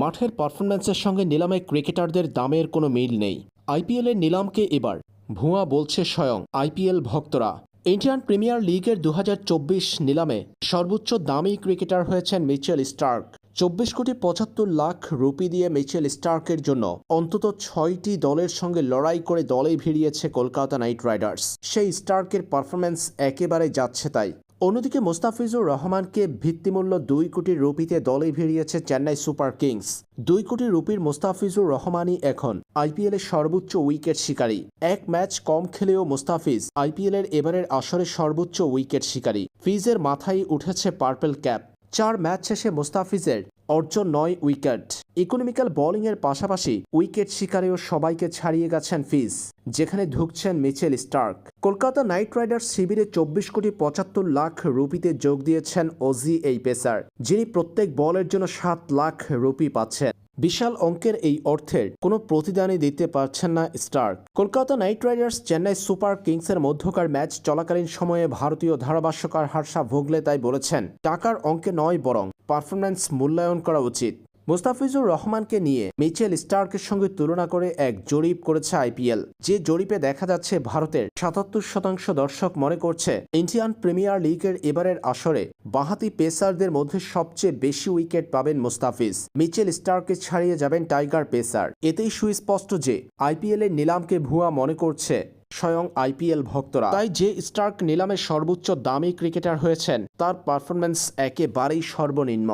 মাঠের পারফরম্যান্সের সঙ্গে নিলামে ক্রিকেটারদের দামের কোনো মিল নেই। আইপিএলের নিলামকে এবার ভুয়া বলছে স্বয়ং আইপিএল ভক্তরা। ইন্ডিয়ান প্রিমিয়ার লিগের দু হাজার চব্বিশ নিলামে সর্বোচ্চ দামি ক্রিকেটার হয়েছেন মিচেল স্টার্ক। চব্বিশ কোটি পঁচাত্তর লাখ রুপি দিয়ে মিচেল স্টার্কের জন্য অন্তত ছয়টি দলের সঙ্গে লড়াই করে দলে ভিড়িয়েছে কলকাতা নাইট রাইডার্স। সেই স্টার্কের পারফরম্যান্স একেবারে যাচ্ছে তাই অন্যদিকে মোস্তাফিজুর রহমানকে ভিত্তিমূল্য দুই কোটি রুপিতে দলে ভিড়িয়েছে চেন্নাই সুপার কিংস। দুই কোটি রুপির মোস্তাফিজুর রহমানই এখন আইপিএলের সর্বোচ্চ উইকেট শিকারী। এক ম্যাচ কম খেলেও মোস্তাফিজ আইপিএলের এবারের আসরের সর্বোচ্চ উইকেট শিকারী। ফিজের মাথায় উঠেছে পার্পল ক্যাপ। চার ম্যাচ শেষে মোস্তাফিজের অর্জন নয় উইকেট। ইকোনমিক্যাল বোলিংয়ের পাশাপাশি উইকেট শিকারেও সবাইকে ছাড়িয়ে গেছেন ফিজ, যেখানে ঢুকছেন Mitchell Starc. Kolkata Knight Riders শিবিরে চব্বিশ কোটি পঁচাত্তর লাখ রুপিতে যোগ দিয়েছেন ওজি এই পেসার, যিনি প্রত্যেক বলের জন্য সাত লাখ রুপি পাচ্ছেন। বিশাল অঙ্কের এই অর্থের কোনো প্রতিদানই দিতে পারছেন না Starc. Kolkata Knight Riders Chennai Super কিংসের মধ্যকার ম্যাচ চলাকালীন সময়ে ভারতীয় ধারাভাষ্যকার হার্ষা ভোগলে তাই বলেছেন, টাকার অঙ্কে নয় বরং পারফরম্যান্স মূল্যায়ন করা উচিত। মুস্তাফিজুর রহমানকে নিয়ে মিচেল স্টার্কের সঙ্গে তুলনা করে এক জরিপ করেছে আইপিএল। যে জরিপে দেখা যাচ্ছে ভারতের সাতাত্তর শতাংশ দর্শক মনে করছে, ইন্ডিয়ান প্রিমিয়ার লিগের এবারের আসরে বাহাতি পেসারদের মধ্যে সবচেয়ে বেশি উইকেট পাবেন মুস্তাফিজ। মিচেল স্টার্ককে ছাড়িয়ে যাবেন টাইগার পেসার। এতেই সুস্পষ্ট যে আইপিএল এর নিলামকে ভুয়া মনে করছে স্বয়ং আইপিএল ভক্তরা। তাই যে স্টার্ক নিলামে সর্বোচ্চ দামি ক্রিকেটার হয়েছেন, তার পারফরম্যান্স একেবারেই সর্বনিম্ন।